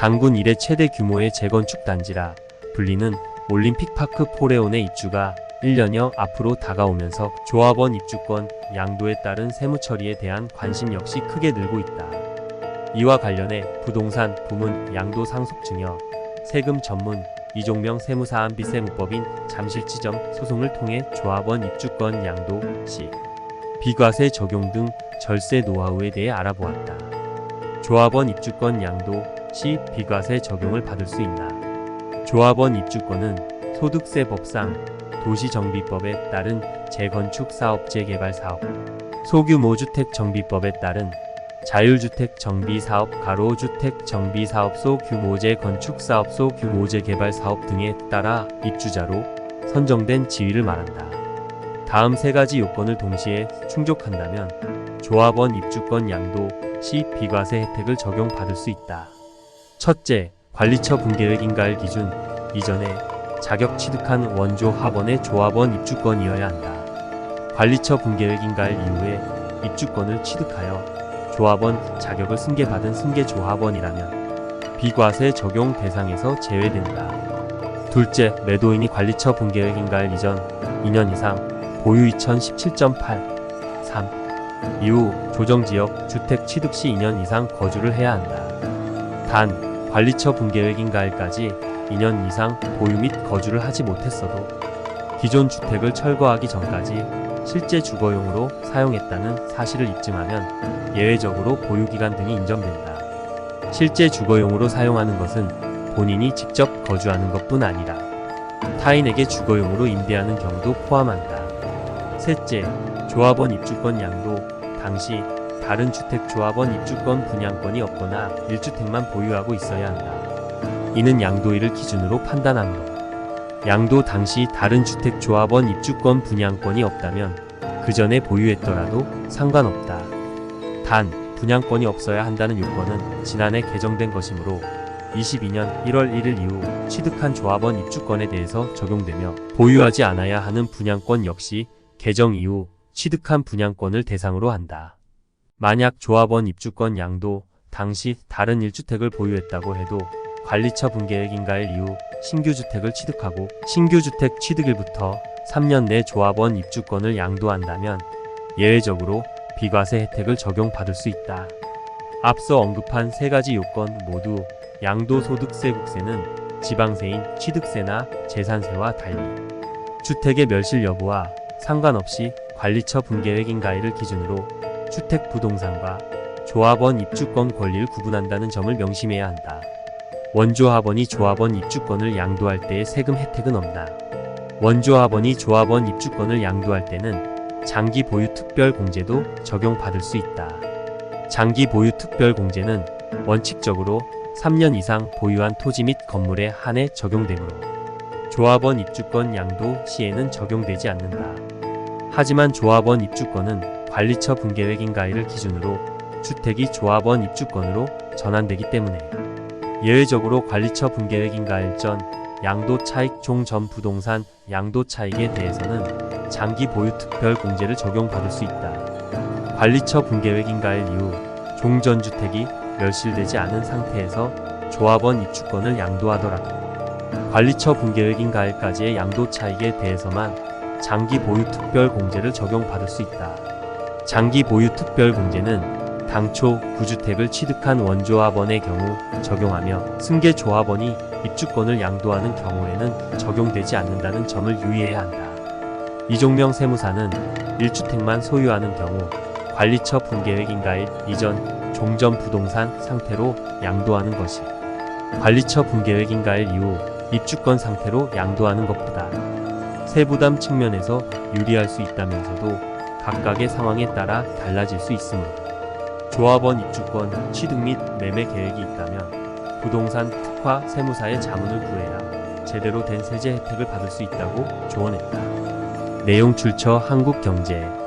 당군 이래 최대 규모의 재건축 단지라 불리는 올림픽 파크 포레온의 입주가 1년여 앞으로 다가오면서 조합원 입주권 양도에 따른 세무 처리에 대한 관심 역시 크게 늘고 있다. 이와 관련해 부동산 부문 양도 상속 증여 세금 전문 이종명 세무사안 비세무법인 잠실지점 소송을 통해 조합원 입주권 양도 시 비과세 적용 등 절세 노하우에 대해 알아보았다. 조합원 입주권 양도 시 비과세 적용을 받을 수 있나? 조합원 입주권은 소득세 법상 도시정비법에 따른 재건축 사업 재 개발 사업, 소규모 주택 정비법에 따른 자율주택 정비사업, 가로주택 정비사업, 소규모재 건축사업, 소규모재 개발사업 등에 따라 입주자로 선정된 지위를 말한다. 다음 세 가지 요건을 동시에 충족한다면 조합원 입주권 양도 시 비과세 혜택을 적용받을 수 있다. 첫째, 관리처 분계획 인가를 기준 이전에 자격 취득한 원조 합원의 조합원 입주권이어야 한다. 관리처 분계획 인가일 이후에 입주권을 취득하여 조합원 자격을 승계받은 승계조합원이라면 비과세 적용 대상에서 제외된다. 둘째, 매도인이 관리처 분계획 인가일 이전 2년 이상 보유 2017.8 3 이후 조정지역 주택 취득 시 2년 이상 거주를 해야 한다. 단, 관리처 분계획 인가일까지 2년 이상 보유 및 거주를 하지 못했어도 기존 주택을 철거하기 전까지 실제 주거용으로 사용했다는 사실을 입증하면 예외적으로 보유기간 등이 인정된다. 실제 주거용으로 사용하는 것은 본인이 직접 거주하는 것뿐 아니라 타인에게 주거용으로 임대하는 경우도 포함한다. 셋째, 조합원 입주권 양도 당시 다른 주택 조합원 입주권 분양권이 없거나 1주택만 보유하고 있어야 한다. 이는 양도일을 기준으로 판단하므로 양도 당시 다른 주택 조합원 입주권 분양권이 없다면 그 전에 보유했더라도 상관없다. 단 분양권이 없어야 한다는 요건은 지난해 개정된 것이므로 22년 1월 1일 이후 취득한 조합원 입주권에 대해서 적용되며 보유하지 않아야 하는 분양권 역시 개정 이후 취득한 분양권을 대상으로 한다. 만약 조합원 입주권 양도 당시 다른 1주택을 보유했다고 해도 관리처 분계획 인가일 이후 신규 주택을 취득하고 신규 주택 취득일부터 3년 내 조합원 입주권을 양도한다면 예외적으로 비과세 혜택을 적용받을 수 있다. 앞서 언급한 세 가지 요건 모두 양도소득세 국세는 지방세인 취득세나 재산세와 달리 주택의 멸실 여부와 상관없이 관리처 분계획 인가일을 기준으로 주택 부동산과 조합원 입주권 권리를 구분한다는 점을 명심해야 한다. 원조합원이 조합원 입주권을 양도할 때의 세금 혜택은 없나. 원조합원이 조합원 입주권을 양도할 때는 장기 보유 특별 공제도 적용받을 수 있다. 장기 보유 특별 공제는 원칙적으로 3년 이상 보유한 토지 및 건물에 한해 적용되므로 조합원 입주권 양도 시에는 적용되지 않는다. 하지만 조합원 입주권은 관리처 분계획 인가일을 기준으로 주택이 조합원 입주권으로 전환되기 때문에 예외적으로 관리처 분계획 인가일 전 양도 차익 종전 부동산 양도 차익에 대해서는 장기 보유 특별 공제를 적용받을 수 있다. 관리처 분계획 인가일 이후 종전 주택이 멸실되지 않은 상태에서 조합원 입주권을 양도하더라도 관리처 분계획 인가일까지의 양도 차익에 대해서만 장기 보유 특별 공제를 적용받을 수 있다. 장기 보유 특별 공제는 당초 구주택을 취득한 원조합원의 경우 적용하며 승계 조합원이 입주권을 양도하는 경우에는 적용되지 않는다는 점을 유의해야 한다. 이종명 세무사는 1주택만 소유하는 경우 관리처 분계획 인가일 이전 종전 부동산 상태로 양도하는 것이 관리처 분계획 인가일 이후 입주권 상태로 양도하는 것보다 세부담 측면에서 유리할 수 있다면서도 각각의 상황에 따라 달라질 수 있으므로 조합원 입주권 취득 및 매매 계획이 있다면 부동산 특화 세무사의 자문을 구해야 제대로 된 세제 혜택을 받을 수 있다고 조언했다. 내용 출처 한국경제